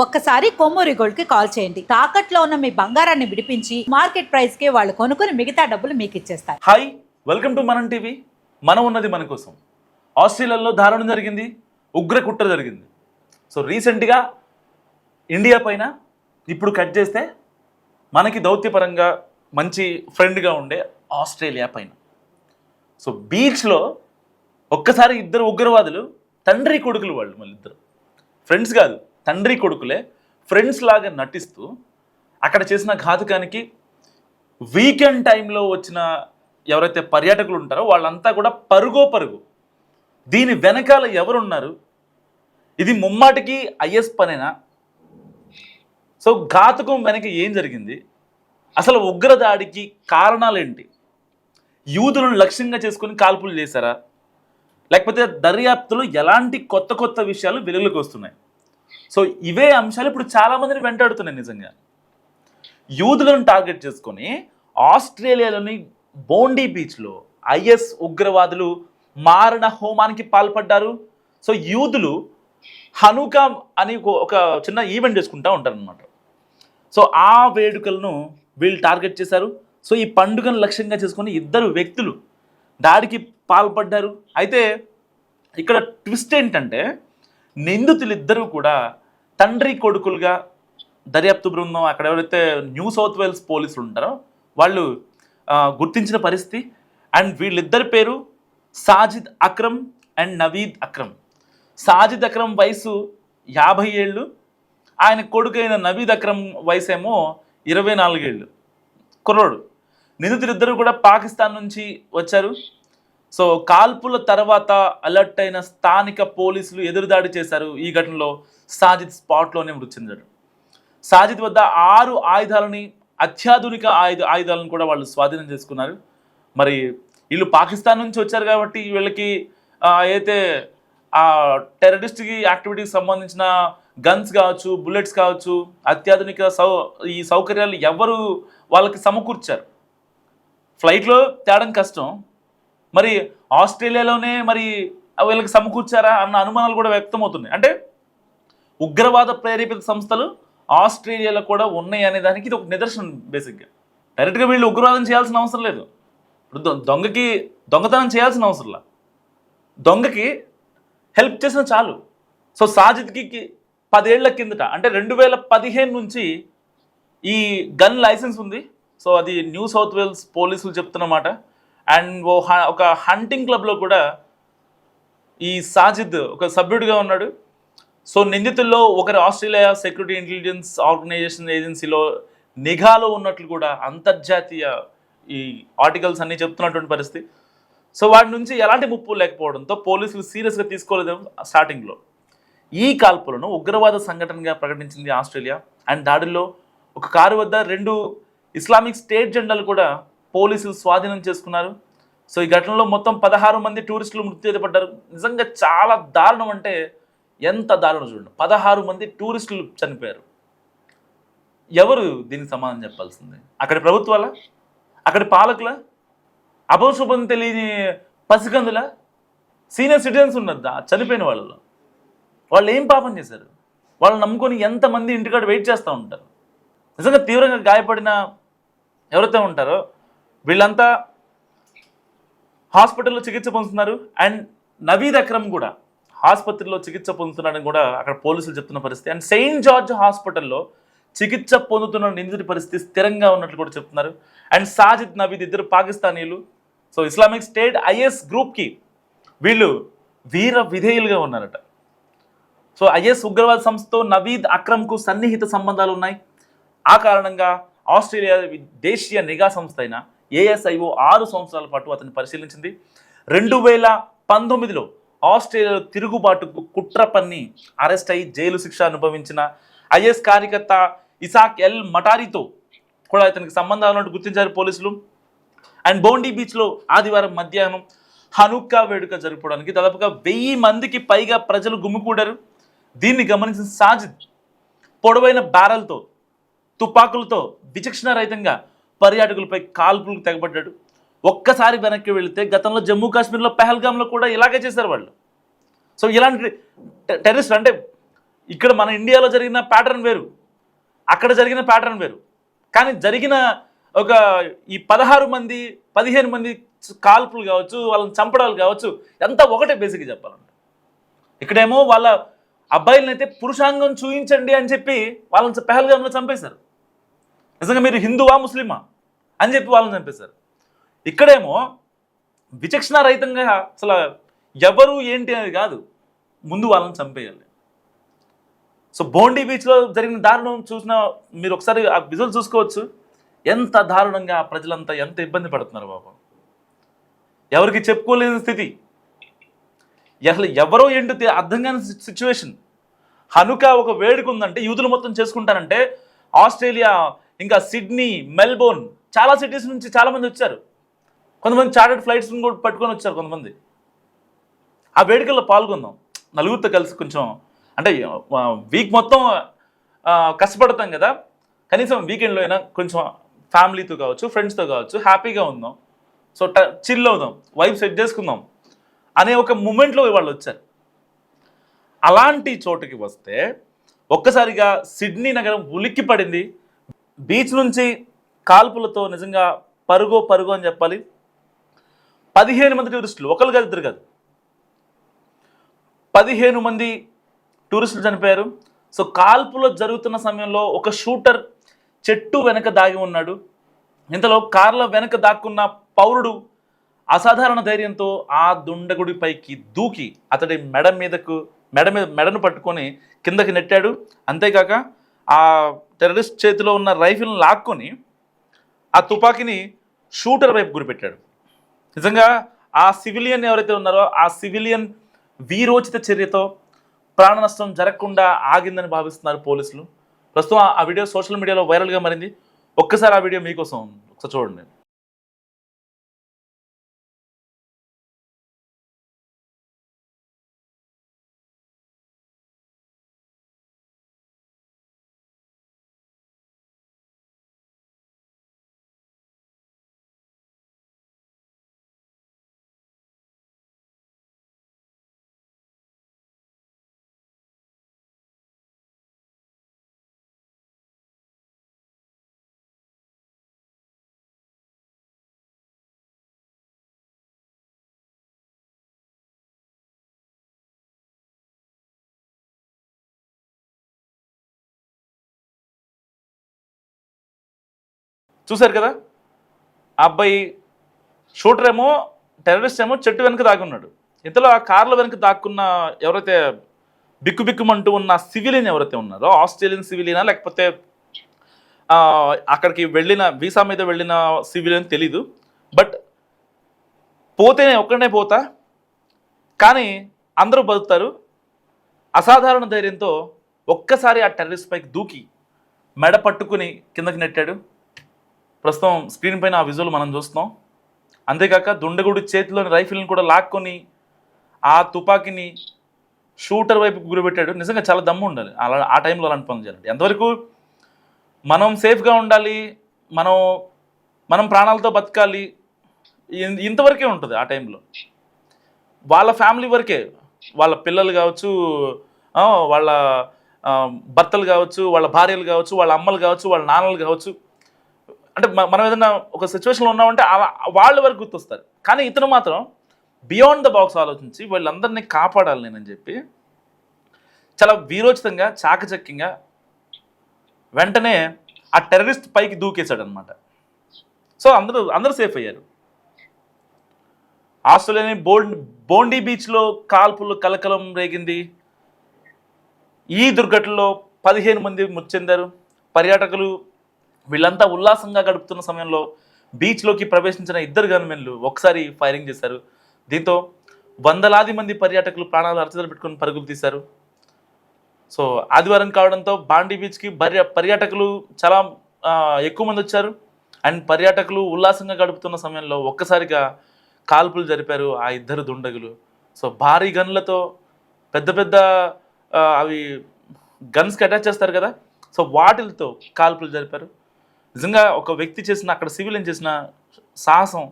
ఒక్కసారి కొమ్మూరి గోల్డ్కి కాల్ చేయండి. తాకట్లో ఉన్న మీ బంగారాన్ని విడిపించి మార్కెట్ ప్రైస్కి వాళ్ళు కొనుక్కుని మిగతా డబ్బులు మీకు ఇచ్చేస్తారు. హాయ్ వెల్కమ్ టు మనం టీవీ మనం ఉన్నది మన కోసం. ఆస్ట్రేలియాలో దారుణం జరిగింది ఉగ్ర కుట్ర జరిగింది. సో రీసెంట్గా ఇండియా పైన ఇప్పుడు కట్ చేస్తే మనకి దౌత్యపరంగా మంచి ఫ్రెండ్గా ఉండే ఆస్ట్రేలియా పైన. సో బీచ్లో ఒక్కసారి ఇద్దరు ఉగ్రవాదులు తండ్రి కొడుకులు వాళ్ళు మళ్ళీ ఇద్దరు. ఫ్రెండ్స్ కాదు. తండ్రి కొడుకులే ఫ్రెండ్స్ లాగా నటిస్తూ అక్కడ చేసిన ఘాతుకానికి వీకెండ్ టైంలో వచ్చిన ఎవరైతే పర్యాటకులు ఉంటారో వాళ్ళంతా కూడా పరుగో పరుగు. దీని వెనకాల ఎవరున్నారు? ఇది ముమ్మాటికి ఐఎస్ పనేనా? సో ఘాతుకం వెనక ఏం జరిగింది? అసలు ఉగ్రదాడికి కారణాలేంటి? యూదులను లక్ష్యంగా చేసుకొని కాల్పులు చేశారా? లేకపోతే దర్యాప్తులో ఎలాంటి కొత్త కొత్త విషయాలు వెలుగులోకి వస్తున్నాయి? సో ఇవే అంశాలు ఇప్పుడు చాలా మందిని వెంటాడుతున్నాయి నిజంగా. యూత్లను టార్గెట్ చేసుకొని ఆస్ట్రేలియాలోని బోండీ బీచ్లో ఐఎస్ ఉగ్రవాదులు మారణ హోమానికి పాల్పడ్డారు. సో యూదులు హనుకా అని ఒక- చిన్న ఈవెంట్ చేసుకుంటూ ఉంటారనమాట సో ఆ వేడుకలను వీళ్ళు టార్గెట్ చేశారు. సో ఈ పండుగను లక్ష్యంగా చేసుకుని ఇద్దరు వ్యక్తులు దాడికి పాల్పడ్డారు. అయితే ఇక్కడ ట్విస్ట్ ఏంటంటే నిందితులు ఇద్దరూ కూడా తండ్రి కొడుకులుగా దర్యాప్తు బృందం అక్కడ ఎవరైతే న్యూ సౌత్ వేల్స్ పోలీసులు ఉంటారో వాళ్ళు గుర్తించిన పరిస్థితి. అండ్ వీళ్ళిద్దరి పేరు సాజిద్ అక్రమ్ అండ్ నవీద్ అక్రమ్. సాజిద్ అక్రమ్ వయసు యాభై ఏళ్ళు ఆయన కొడుకైన నవీద్ అక్రమ్ వయసు ఏమో ఇరవై నాలుగేళ్ళు కుర్రోడు. నిందితులిద్దరూ కూడా పాకిస్తాన్ నుంచి వచ్చారు. సో కాల్పుల తర్వాత అలర్ట్ అయిన స్థానిక పోలీసులు ఎదురుదాడి చేశారు ఈ ఘటనలో సాజిద్ స్పాట్లోనే మృతి చెందాడు. సాజిద్ వద్ద ఆరు ఆయుధాలని అత్యాధునిక ఆయుధ ఆయుధాలను కూడా వాళ్ళు స్వాధీనం చేసుకున్నారు. మరి వీళ్ళు పాకిస్తాన్ నుంచి వచ్చారు కాబట్టి వీళ్ళకి అయితే ఆ టెర్రరిస్ట్కి యాక్టివిటీకి సంబంధించిన గన్స్ కావచ్చు బుల్లెట్స్ కావచ్చు అత్యాధునిక సౌ ఈ సౌకర్యాలు ఎవరు వాళ్ళకి సమకూర్చారు. ఫ్లైట్లో తేడం కష్టం. మరి ఆస్ట్రేలియాలోనే మరి వీళ్ళకి సమకూర్చారా అన్న అనుమానాలు కూడా వ్యక్తమవుతున్నాయి. అంటే ఉగ్రవాద ప్రేరేపిత సంస్థలు ఆస్ట్రేలియాలో కూడా ఉన్నాయి అనే దానికి ఇది ఒక నిదర్శనం బేసిక్గా. డైరెక్ట్గా వీళ్ళు ఉగ్రవాదం చేయాల్సిన అవసరం లేదు. ఇప్పుడు దొంగకి దొంగతనం చేయాల్సిన అవసరంలా దొంగకి హెల్ప్ చేసిన చాలు. సో సాజిద్కి పదేళ్ళ కిందట అంటే రెండు వేల పదిహేను నుంచి ఈ గన్ లైసెన్స్ ఉంది. సో అది న్యూ సౌత్ వేల్స్ పోలీసులు చెప్తున్నమాట అండ్ ఓ హ- ఒక హంటింగ్ క్లబ్లో కూడా ఈ సాజిద్ ఒక సభ్యుడిగా ఉన్నాడు. సో నిందితుల్లో ఒకరు ఆస్ట్రేలియా సెక్యూరిటీ ఇంటెలిజెన్స్ ఆర్గనైజేషన్ ఏజెన్సీలో నిఘాలో ఉన్నట్లు కూడా అంతర్జాతీయ ఈ ఆర్టికల్స్ అన్నీ చెప్తున్నటువంటి పరిస్థితి. సో వాటి నుంచి ఎలాంటి ముప్పు లేకపోవడంతో పోలీసులు సీరియస్గా తీసుకోలేదు స్టార్టింగ్లో. ఈ కాల్పులను ఉగ్రవాద సంఘటనగా ప్రకటించింది ఆస్ట్రేలియా. అండ్ దాడుల్లో ఒక కారు వద్ద రెండు ఇస్లామిక్ స్టేట్ జెండాలు కూడా పోలీసులు స్వాధీనం చేసుకున్నారు. సో ఈ ఘటనలో మొత్తం పదహారు మంది టూరిస్టులు మృతి పడ్డారు. నిజంగా చాలా దారుణం అంటే ఎంత దారుణం చూడండి. పదహారు మంది టూరిస్టులు చనిపోయారు. ఎవరు దీనికి సమాధానం చెప్పాల్సింది? అక్కడి ప్రభుత్వాల? అక్కడి పాలకుల? అపశుభం తెలియని పసికందుల? సీనియర్ సిటిజన్స్ ఉన్నదా చనిపోయిన వాళ్ళలో? వాళ్ళు ఏం పాపం చేశారు? వాళ్ళు నమ్ముకొని ఎంతమంది ఇంటికాడ వెయిట్ చేస్తూ ఉంటారు? నిజంగా తీవ్రంగా గాయపడిన ఎవరైతే ఉంటారో వీళ్ళంతా హాస్పిటల్లో చికిత్స పొందుతున్నారు. అండ్ నవీద్ అక్రమ్ కూడా ఆసుపత్రిలో చికిత్స పొందుతున్నాడని కూడా అక్కడ పోలీసులు చెప్తున్న పరిస్థితి. అండ్ సెయింట్ జార్జ్ హాస్పిటల్లో చికిత్స పొందుతున్న నిందితుడి పరిస్థితి స్థిరంగా ఉన్నట్లు కూడా చెప్తున్నారు. అండ్ సాజిద్ నవీద్ ఇద్దరు పాకిస్తానీలు సో ఇస్లామిక్ స్టేట్ ఐఎస్ గ్రూప్కి వీళ్ళు వీర విధేయులుగా ఉన్నారట. సో ఐఎస్ ఉగ్రవాద సంస్థతో నవీద్ అక్రమ్కు సన్నిహిత సంబంధాలు ఉన్నాయి. ఆ కారణంగా ఆస్ట్రేలియా దేశీయ నిఘా సంస్థ అయిన ఏఎస్ఐఓ ఆరు సంవత్సరాల పాటు అతన్ని పరిశీలించింది. రెండు వేల పంతొమ్మిదిలో ఆస్ట్రేలియాలో తిరుగుబాటుకు కుట్ర పన్ని అరెస్ట్ అయి జైలు శిక్ష అనుభవించిన ఐఎస్ కార్యకర్త ఇసాక్ ఎల్ మటారితో కూడా ఇతనికి సంబంధాలు ఉన్నట్టు గుర్తించారు పోలీసులు. అండ్ బౌండీ బీచ్లో ఆదివారం మధ్యాహ్నం హనుక్కా వేడుక జరుపుకోవడానికి దాదాపుగా వెయ్యి మందికి పైగా ప్రజలు గుమ్మికూడారు దీన్ని గమనించిన సాజిద్ పొడవైన బ్యారల్తో తుపాకులతో విచక్షణ రహితంగా పర్యాటకులపై కాల్పులకు తెగబడ్డాడు. ఒక్కసారి వెనక్కి వెళితే గతంలో జమ్మూ కాశ్మీర్లో పెహల్గామ్లో కూడా ఇలాగే చేశారు వాళ్ళు. సో ఇలాంటి టెర్రరిస్ట్ అంటే ఇక్కడ మన ఇండియాలో జరిగిన ప్యాటర్న్ వేరు. అక్కడ జరిగిన ప్యాటర్న్ వేరు. కానీ జరిగిన ఒక ఈ పదహారు మంది పదిహేను మంది కాల్పులు కావచ్చు వాళ్ళని చంపడాలు కావచ్చు ఎంత ఒకటే బేసిక్గా చెప్పాలంటే. ఇక్కడేమో వాళ్ళ అబ్బాయిలను అయితే పురుషాంగం చూయించండి అని చెప్పి వాళ్ళని పెహల్గామ్లో చంపేశారు. నిజంగా మీరు హిందువా ముస్లిమా? అని చెప్పి వాళ్ళని చంపేశారు. ఇక్కడేమో విచక్షణ రహితంగా అసలు ఎవరు ఏంటి అనేది కాదు. ముందు వాళ్ళని చంపేయాలి. సో బోండీ బీచ్లో జరిగిన దారుణం చూసిన మీరు ఒకసారి ఆ విజువల్ చూసుకోవచ్చు. ఎంత దారుణంగా ప్రజలంతా ఎంత ఇబ్బంది పడుతున్నారు బాబు ఎవరికి చెప్పుకోలేని స్థితి. అసలు ఎవరో ఏంటో అర్థం కాని సిచ్యువేషన్ హనుక ఒక వేడుక ఉందంటే యూదులు మొత్తం చేసుకుంటారంటే ఆస్ట్రేలియా ఇంకా సిడ్నీ మెల్బోర్న్ చాలా సిటీస్ నుంచి చాలామంది వచ్చారు. కొంతమంది చార్టెడ్ ఫ్లైట్స్ని కూడా పట్టుకొని వచ్చారు కొంతమంది. ఆ వేడుకల్లో పాల్గొందాం నలుగురితో కలిసి కొంచెం అంటే వీక్ మొత్తం కష్టపడతాం కదా. కనీసం వీకెండ్లో అయినా కొంచెం ఫ్యామిలీతో కావచ్చు ఫ్రెండ్స్తో కావచ్చు హ్యాపీగా ఉందాం సో ట చిల్ అవుదాం. వైఫ్ సెట్ చేసుకుందాం. అనే ఒక మూమెంట్లో వాళ్ళు వచ్చారు. అలాంటి చోటుకి వస్తే ఒక్కసారిగా సిడ్నీ నగరం ఉలిక్కి పడింది బీచ్ నుంచి కాల్పులతో నిజంగా పరుగో పరుగో అని చెప్పాలి. పదిహేను మంది టూరిస్టులు ఒకరు కాదు ఇద్దరు కాదు. పదిహేను మంది టూరిస్టులు చనిపోయారు. సో కాల్పులో జరుగుతున్న సమయంలో ఒక షూటర్ చెట్టు వెనక దాగి ఉన్నాడు. ఇంతలో కార్ల వెనక దాక్కున్న పౌరుడు అసాధారణ ధైర్యంతో ఆ దుండగుడి పైకి దూకి అతడి మెడ మీదకు మెడ మీద మెడను పట్టుకొని కిందకి నెట్టాడు. అంతేకాక ఆ టెర్రరిస్ట్ చేతిలో ఉన్న రైఫిల్ని లాక్కొని ఆ తుపాకీని షూటర్ వైపు గురిపెట్టాడు. నిజంగా ఆ సివిలియన్ ఎవరైతే ఉన్నారో ఆ సివిలియన్ వీరోచిత చర్యతో ప్రాణ నష్టం జరగకుండా ఆగిందని భావిస్తున్నారు పోలీసులు. ప్రస్తుతం ఆ- ఆ వీడియో సోషల్ మీడియాలో వైరల్గా మారింది. ఒక్కసారి ఆ వీడియో మీకోసం ఒకసారి చూడండి. చూశారు కదా? ఆ అబ్బాయి షూటర్ ఏమో టెర్రరిస్ట్ ఏమో చెట్టు వెనక దాక్కున్నాడు ఇంతలో ఆ కార్ల వెనక దాక్కున్న ఎవరైతే బిక్కు బిక్కుమంటూ ఉన్న సివిలియన్ ఎవరైతే ఉన్నారో ఆస్ట్రేలియన్ సివిలియనా లేకపోతే అక్కడికి వెళ్ళిన వీసా మీద వెళ్ళిన సివిలియన్ తెలీదు. బట్ పోతేనే ఒక్కడనే పోతా. కానీ అందరూ బతుకుతారు. అసాధారణ ధైర్యంతో ఒక్కసారి ఆ టెర్రరిస్ట్ పైకి దూకి మెడ పట్టుకుని కిందకి నెట్టాడు. ప్రస్తుతం స్క్రీన్ పైన ఆ విజువల్ మనం చూస్తున్నాం. అంతేకాక దుండగుడి చేతిలోని రైఫిల్ని కూడా లాక్కొని ఆ తుపాకీని షూటర్ వైపు గురిపెట్టాడు. నిజంగా చాలా దమ్ము ఉండాలి. అలా ఆ టైంలో అలాంటి పనులు చేయాలి ఎంతవరకు మనం సేఫ్గా ఉండాలి. మనం మనం ప్రాణాలతో బతకాలి. ఇంతవరకే ఉంటుంది ఆ టైంలో. వాళ్ళ ఫ్యామిలీ వరకే. వాళ్ళ పిల్లలు కావచ్చు వాళ్ళ భర్తలు కావచ్చు వాళ్ళ భార్యలు కావచ్చు వాళ్ళ అమ్మలు కావచ్చు వాళ్ళ నాన్నలు కావచ్చు. అంటే మనం ఏదైనా ఒక సిచ్యువేషన్లో ఉన్నామంటే వాళ్ళ వరకు గుర్తొస్తారు. కానీ ఇతను మాత్రం బియాండ్ ద బాక్స్ ఆలోచించి వీళ్ళందరినీ కాపాడాలి నేనని చెప్పి చాలా వీరోచితంగా చాకచక్యంగా వెంటనే ఆ టెర్రరిస్ట్ పైకి దూకేశాడు అనమాట సో అందరూ అందరూ సేఫ్ అయ్యారు. ఆస్ట్రేలియాని బోల్డ్ బోండీ బీచ్లో కాల్పులు కలకలం రేగింది. ఈ దుర్ఘటనలో పదిహేను మంది మృతి చెందారు. పర్యాటకులు వీళ్ళంతా ఉల్లాసంగా గడుపుతున్న సమయంలో బీచ్లోకి ప్రవేశించిన ఇద్దరు గన్మెన్లు ఒకసారి ఫైరింగ్ చేశారు. దీంతో వందలాది మంది పర్యాటకులు ప్రాణాలు అర్చతలు పెట్టుకుని పరుగులు తీశారు. సో ఆదివారం కావడంతో బాండీ బీచ్కి పర్య పర్యాటకులు చాలా ఎక్కువ మంది వచ్చారు. అండ్ పర్యాటకులు ఉల్లాసంగా గడుపుతున్న సమయంలో ఒక్కసారిగా కాల్పులు జరిపారు ఆ ఇద్దరు దుండగులు. సో భారీ గన్లతో పెద్ద పెద్ద అవి గన్స్కి అటాచ్ చేస్తారు కదా? సో వాటిలతో కాల్పులు జరిపారు. నిజంగా ఒక వ్యక్తి చేసిన అక్కడ సివిలియన్ చేసిన సాహసం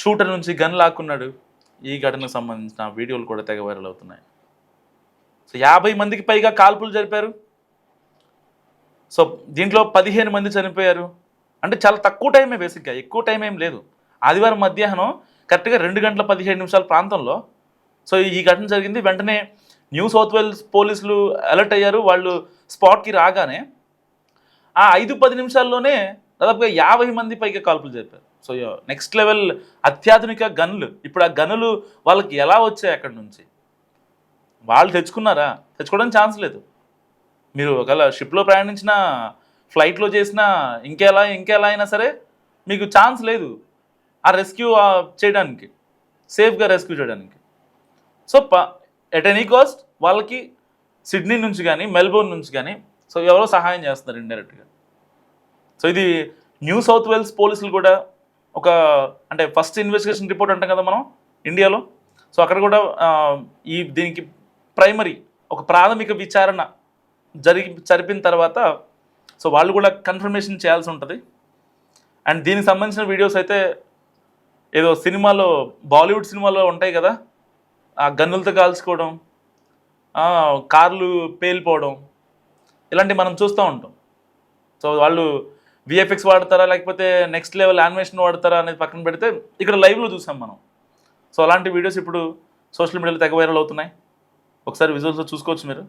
షూటర్ నుంచి గన్ లాక్కున్నాడు. ఈ ఘటనకు సంబంధించిన వీడియోలు కూడా తెగ వైరల్ అవుతున్నాయి. సో యాభై మందికి పైగా కాల్పులు జరిపారు. సో దీంట్లో పదిహేను మంది చనిపోయారు. అంటే చాలా తక్కువ టైమే బేసిక్గా ఎక్కువ టైం ఏం లేదు. ఆదివారం మధ్యాహ్నం కరెక్ట్గా రెండు గంటల పదిహేడు నిమిషాల ప్రాంతంలో. సో ఈ ఘటన జరిగింది. వెంటనే న్యూ సౌత్ వేల్స్ పోలీసులు అలర్ట్ అయ్యారు. వాళ్ళు స్పాట్కి రాగానే ఆ ఐదు పది నిమిషాల్లోనే దాదాపుగా యాభై మంది పైగా కాల్పులు జరిపారు. సో నెక్స్ట్ లెవెల్ అత్యాధునిక గన్లు. ఇప్పుడు ఆ గనులు వాళ్ళకి ఎలా వచ్చాయి అక్కడి నుంచి? వాళ్ళు తెచ్చుకున్నారా? తెచ్చుకోవడానికి ఛాన్స్ లేదు. మీరు ఒకవేళ షిప్లో ప్రయాణించిన ఫ్లైట్లో చేసిన ఇంకెలా ఇంకెలా అయినా సరే మీకు ఛాన్స్ లేదు ఆ రెస్క్యూ చేయడానికి. సేఫ్గా రెస్క్యూ చేయడానికి. సో ప ఎట్ ఎనీ కాస్ట్ వాళ్ళకి సిడ్నీ నుంచి కానీ మెల్బోర్న్ నుంచి కానీ సో ఎవరో సహాయం చేస్తున్నారు ఇండైరెక్ట్గా సో ఇది న్యూ సౌత్ వేల్స్ పోలీసులు కూడా ఒక అంటే ఫస్ట్ ఇన్వెస్టిగేషన్ రిపోర్ట్ అంటాం కదా మనం ఇండియాలో సో అక్కడ కూడా ఈ దీనికి ప్రైమరీ ఒక ప్రాథమిక విచారణ జరిగి జరిపిన తర్వాత సో వాళ్ళు కూడా కన్ఫర్మేషన్ చేయాల్సి ఉంటుంది. అండ్ దీనికి సంబంధించిన వీడియోస్ అయితే ఏదో సినిమాలో బాలీవుడ్ సినిమాలో ఉంటాయి కదా ఆ గన్నులతో కాల్చుకోవడం కార్లు పేలిపోవడం ఇలాంటివి మనం చూస్తూ ఉంటాం. సో వాళ్ళు విఎఫ్ఎక్స్ వాడతారా లేకపోతే నెక్స్ట్ లెవెల్ యానిమేషన్ వాడతారా అనేది పక్కన పెడితే ఇక్కడ లైవ్లో చూసాం మనం. సో అలాంటి వీడియోస్ ఇప్పుడు సోషల్ మీడియాలో తెగ వైరల్ అవుతున్నాయి. ఒకసారి విజువల్స్లో చూసుకోవచ్చు మీరు.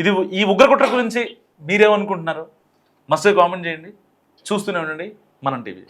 ఇది ఈ ఉగ్రకుట్ర గురించి మీరేమనుకుంటున్నారు? మస్తు కామెంట్ చేయండి. చూస్తూనే ఉండండి. మనం టీవీ